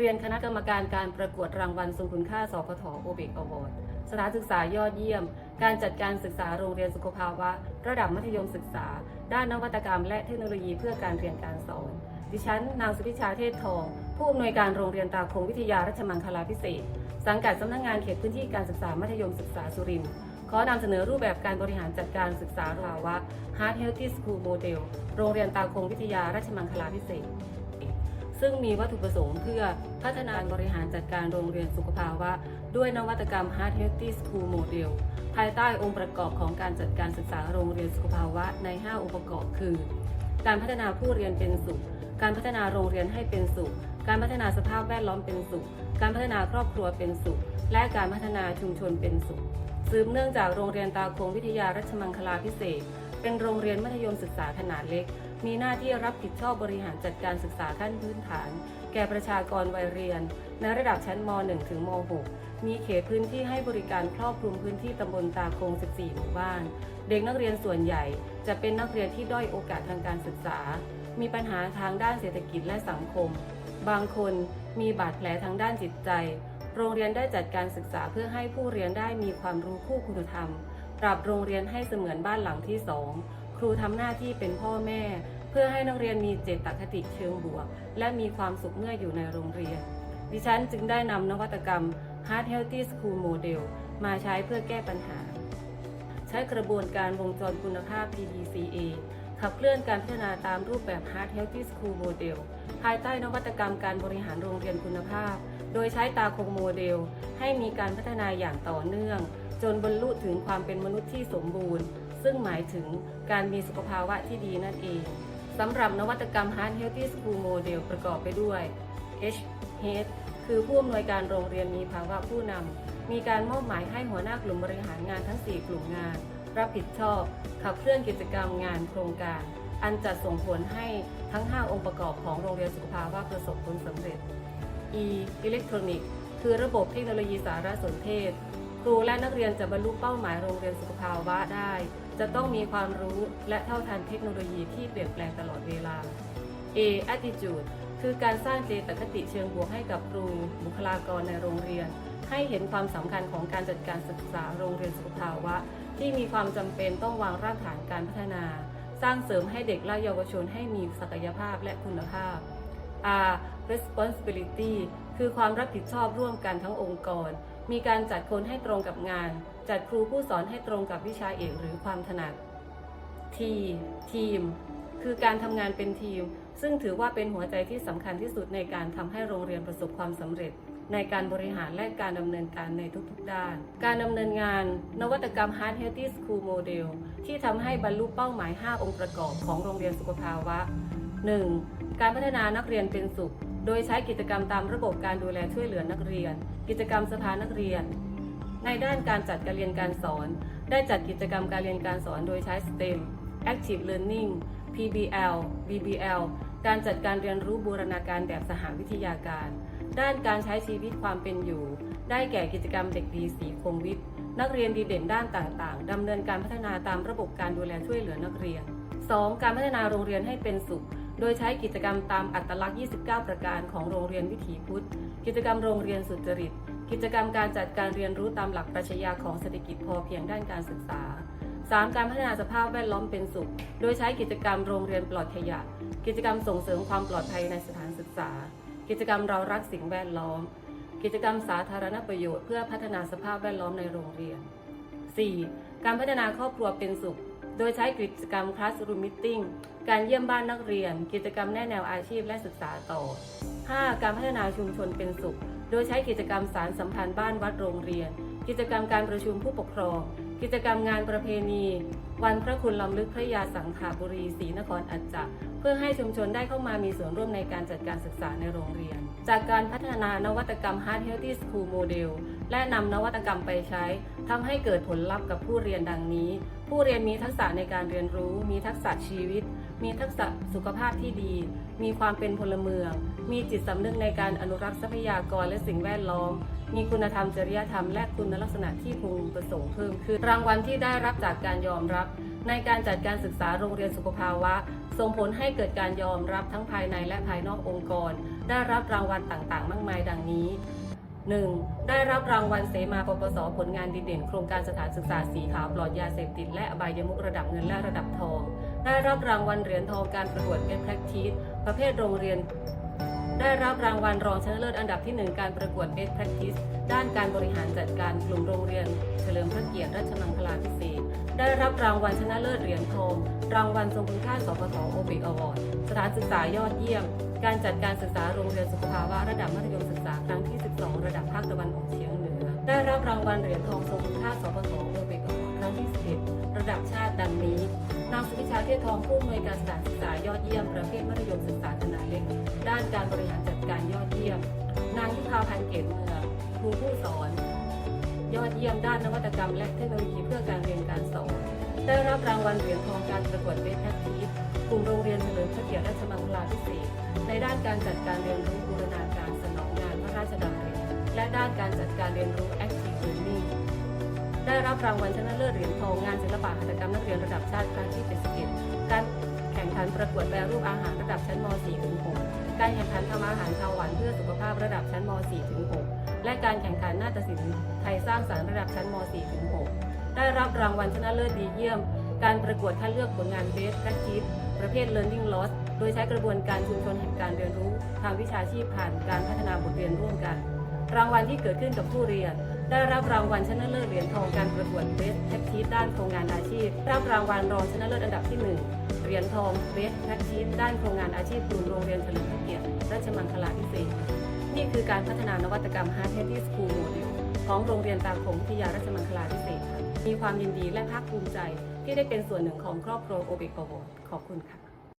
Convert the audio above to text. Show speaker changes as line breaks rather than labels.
เรียนคณะกรรมการการประกวดรางวัลทรงคุณค่าสพทโอเบกอวอร์ดสถานศึกษายอดเยี่ยม การจัดการศึกษาโรงเรียนสุขภาวะ ระดับมัธยมศึกษา ด้านนวัตกรรม และเทคโนโลยีเพื่อการเรียนการสอน ดิฉัน นางสุธิชาเทศทอง ผู้อำนวยการโรงเรียนตาคงวิทยารัชมังคลาพิเศษ สังกัดสำนักงานเขตพื้นที่การศึกษามัธยมศึกษาสุรินทร์ขอนำเสนอรูปแบบการบริหารจัดการศึกษาภาวะ Heart Healthy School Model โรงเรียนตาคงวิทยาราชมังคลาพิเศษ ซึ่งมีวัตถุประสงค์เพื่อพัฒนาบริหารจัดการโรงเรียนสุขภาวะ ด้วยนวัตกรรม Heart Healthy School Model ภายใต้องค์ประกอบของการจัดการศึกษาโรงเรียนสุขภาวะใน 5 องค์ประกอบคือ การพัฒนาผู้เรียนเป็นสุข การพัฒนาโรงเรียนให้เป็นสุข การพัฒนาสภาพแวดล้อมเป็นสุข การพัฒนาครอบครัวเป็นสุข และการพัฒนาชุมชนเป็นสุข สืบเนื่องจากโรงเรียนตาคงวิทยารัชมังคลาพิเศษ เป็นโรงเรียนมัธยมศึกษาขนาดเล็ก มีหน้าที่รับผิดชอบบริหารจัดการศึกษาขั้นพื้นฐาน แก่ประชากรวัยเรียน ในระดับชั้นม .1 ถึงม .6 มีเขตพื้นที่ให้บริการครอบคลุมพื้นที่ตำบลตาคง 14 หมู่บ้าน เด็กนักเรียนส่วนใหญ่จะเป็นนักเรียนที่ด้อยโอกาสทางการศึกษา มีปัญหาทางด้านเศรษฐกิจและสังคม บางคนมีบาดแผลทางด้านจิตใจ โรงเรียนได้จัดการศึกษาเพื่อให้ผู้เรียนได้มีความรู้คู่คุณธรรม ปรับโรงเรียนให้เสมือนบ้านหลังที่สองครูทำหน้าที่เป็นพ่อแม่ เพื่อให้นักเรียนมีเจตคติเชิงบวก และมีความสุขเมื่ออยู่ในโรงเรียน ดิฉันจึงได้นำนวัตกรรม Heart Healthy School Model มาใช้เพื่อแก้ปัญหา ใช้กระบวนการวงจรคุณภาพ PDCA ขับเคลื่อนการพัฒนาตามรูปแบบ Heart Healthy School Model ภายใต้นวัตกรรมการบริหารโรงเรียนคุณภาพ โดยใช้ตาคงโมเดล ให้มีการพัฒนาอย่างต่อเนื่อง จนบรรลุถึงความเป็นมนุษย์ที่สมบูรณ์ ซึ่งหมายถึงการมีสุขภาวะที่ดีนั่นเองสำหรับนวัตกรรม Heart Healthy School Model ประกอบไปด้วย H Head คือผู้อำนวยการโรงเรียนมีภาวะผู้นำ มีการมอบหมายให้หัวหน้ากลุ่มบริหารงานทั้ง 4 กลุ่มงาน รับผิดชอบ ขับเคลื่อนกิจกรรมงานโครงการ อันจะส่งผลให้ทั้ง 5 องค์ประกอบของโรงเรียนสุขภาวะประสบผลสำเร็จ E อิเล็กทรอนิกส์คือระบบเทคโนโลยีสารสนเทศ รูและนักเรียนจะบรรลุเป้าหมายโรงเรียนสุขภาวะได้ จะต้องมีความรู้และเท่าทันเทคโนโลยีที่เปลี่ยนแปลงตลอดเวลา A attitude คือการสร้างเจตคติเชิงบวกให้กับครู บุคลากรในโรงเรียน ให้เห็นความสำคัญของการจัดการศึกษาโรงเรียนสุขภาวะ ที่มีความจำเป็นต้องวางรากฐานการพัฒนา สร้างเสริมให้เด็กและเยาวชนให้มีศักยภาพและคุณภาพ R responsibility คือความรับผิดชอบร่วมกันทั้งองค์กร มีการจัดคนให้ตรงกับงาน จัดครูผู้สอนให้ตรงกับวิชาเอกหรือความถนัด T ทีม คือการทำงานเป็นทีม ซึ่งถือว่าเป็นหัวใจที่สำคัญที่สุดในการทำให้โรงเรียนประสบความสำเร็จ ในการบริหารและการดำเนินการในทุกๆด้าน การดำเนินงาน นวัตกรรม Heart Healthy School Model ที่ทำให้บรรลุเป้าหมาย 5 องค์ประกอบของโรงเรียนสุขภาวะ 1. การพัฒนานักเรียนเป็นสุข โดยใช้กิจกรรมตามระบบการดูแลช่วยเหลือนักเรียน กิจกรรมสภานักเรียน ในด้านการจัดการเรียนการสอน ได้จัดกิจกรรมการเรียนการสอนโดยใช้ STEM Active Learning PBL BBL การจัดการเรียนรู้บูรณาการแบบสหวิทยาการ ด้านการใช้ชีวิตความเป็นอยู่ ได้แก่กิจกรรมเด็กดีสีคงวิทย์ นักเรียนดีเด่นด้านต่างๆดำเนินการพัฒนาตามระบบการดูแลช่วยเหลือนักเรียน 2. การพัฒนาโรงเรียนให้เป็นสุข โดยใช้กิจกรรมตามอัตลักษณ์ 29 ประการของโรงเรียนวิถีพุทธ กิจกรรมโรงเรียนสุจริต กิจกรรมการจัดการเรียนรู้ตามหลักปรัชญาของเศรษฐกิจพอเพียงด้านการศึกษา 3. การพัฒนาสภาพแวดล้อมเป็นสุข โดยใช้กิจกรรมโรงเรียนปลอดขยะ กิจกรรมส่งเสริมความปลอดภัยในสถานศึกษา กิจกรรมเรารักสิ่งแวดล้อม กิจกรรมสาธารณประโยชน์เพื่อพัฒนาสภาพแวดล้อมในโรงเรียน 4. การพัฒนาครอบครัวเป็นสุข โดยใช้กิจกรรม Classroom Meeting การเยี่ยมบ้านนักเรียน กิจกรรมแนแนวอาชีพและศึกษาต่อ 5. การพัฒนาชุมชนเป็นสุข โดยใช้กิจกรรมสารสัมพันธ์บ้านวัดโรงเรียน กิจกรรมการประชุมผู้ปกครอง กิจกรรมงานประเพณี วันพระคุณลำลึกพระยาสังขาบุรีศรีนครอัจจะ เพื่อให้ชุมชนได้เข้ามามีส่วนร่วมในการจัดการศึกษาในโรงเรียน จากการพัฒนานวัตกรรม Heart Healthy School Model และนำนวัตกรรมไปใช้ทำให้เกิดผลลัพธ์กับผู้เรียนดังนี้ ผู้เรียนมีทักษะในการเรียนรู้ มีทักษะชีวิต มีทักษะสุขภาพที่ดี มีความเป็นพลเมือง มีจิตสำนึกในการอนุรักษ์ทรัพยากรและสิ่งแวดล้อม มีคุณธรรมจริยธรรมและคุณลักษณะที่พึงประสงค์เพิ่มขึ้นรางวัลที่ได้รับจากการยอมรับ ในการจัดการศึกษาโรงเรียนสุขภาวะ ส่งผลให้เกิดการยอมรับทั้งภายในและภายนอกองค์กร ได้รับรางวัลต่างๆ มากมายดังนี้ 1. ได้รับรางวัลเสมาปปสผลงานดีเด่น โครงการสถานศึกษาสีขาวปลอดยาเสพติด และอบายมุกระดับเงินและระดับทอง ได้รับรางวัลเหรียญทองการประกวดเป็นแพคทีสประเภทโรงเรียน ได้รับรางวัลรองชนะเลิศอันดับที่ 1 การประกวด Best Practice ด้านการบริหารจัดการกลุ่มโรงเรียน เฉลิมพระเกียรติราชมังคลาภิเษกได้รับรางวัลชนะเลิศเหรียญทองรางวัลทรงคุณค่าสพทโอเบกอวอร์ดสถานศึกษายอดเยี่ยม การจัดการศึกษาโรงเรียนสุขภาวะระดับมัธยมศึกษาครั้งที่ 12 ระดับภาคตะวันออกเฉียงเหนือ ได้รับรางวัลเหรียญทองทรงคุณค่าสพทโอเบกอวอร์ดครั้งที่11ระดับชาติดังนี้ นางสุวิชาเทศทองผู้อำนวยการสถานศึกษายอดเยี่ยมประเภทมัธยมศึกษาขนาดเล็ก ด้านการบริหารจัดการยอดเยี่ยม นางยุพาพันเกตเมืองครูผู้สอน ยอดเยี่ยมด้านนวัตกรรม และเทคโนโลยีเพื่อการเรียนการสอนได้รับรางวัลเหรียญทองการประกวดเบสแท็กทีกลุ่มโรงเรียนเฉลิมพระเกียรติราชมังคลาภิเษกในด้านการจัดการเรียนรู้บูรณาการสนองงานพระราชดำริและด้านการจัดการเรียนรู้ Act ได้รับรางวัลชนะเลิศเหรียญทองงานศิลปะหัตถกรรมนักเรียนระดับชาติครั้งที่71การแข่งขันประกวดแปรรูปอาหารระดับชั้นม .4 ถึง6การแข่งขันทำอาหารชาวหวานเพื่อสุขภาพระดับชั้นม .4 ถึง6และการแข่งขันนาฏศิลป์ไทยสร้างสรรค์ระดับชั้นม .4 ถึง6ได้รับรางวัลชนะเลิศดีเยี่ยม การประกวดคัดเลือกผลงาน Best Practice ประเภท Learning Loss โดยใช้กระบวนการชุมชนแห่งการเรียนรู้ทางวิชาชีพผ่านการพัฒนาบทเรียนร่วมกัน รางวัลที่เกิดขึ้นกับผู้เรียน ได้รับรางวัลชนะเลิศเหรียญทองการประกวด Best Practice ด้านโครงงานอาชีพได้รับรางวัลรองชนะเลิศอันดับที่ 1 เหรียญทอง Best Practice ด้านโครงงานอาชีพกลุ่มโรงเรียนเฉลิมพระเกียรติราชมังคลาภิเษกนี่คือการพัฒนานวัตกรรม Hard Heady School Model ของโรงเรียนตาคมวิทยาราชมังคลาภิเษกมีความยินดีและภาคภูมิใจที่ได้เป็นส่วนหนึ่งของครอบครัวโอเบกอวอร์ดขอบคุณค่ะ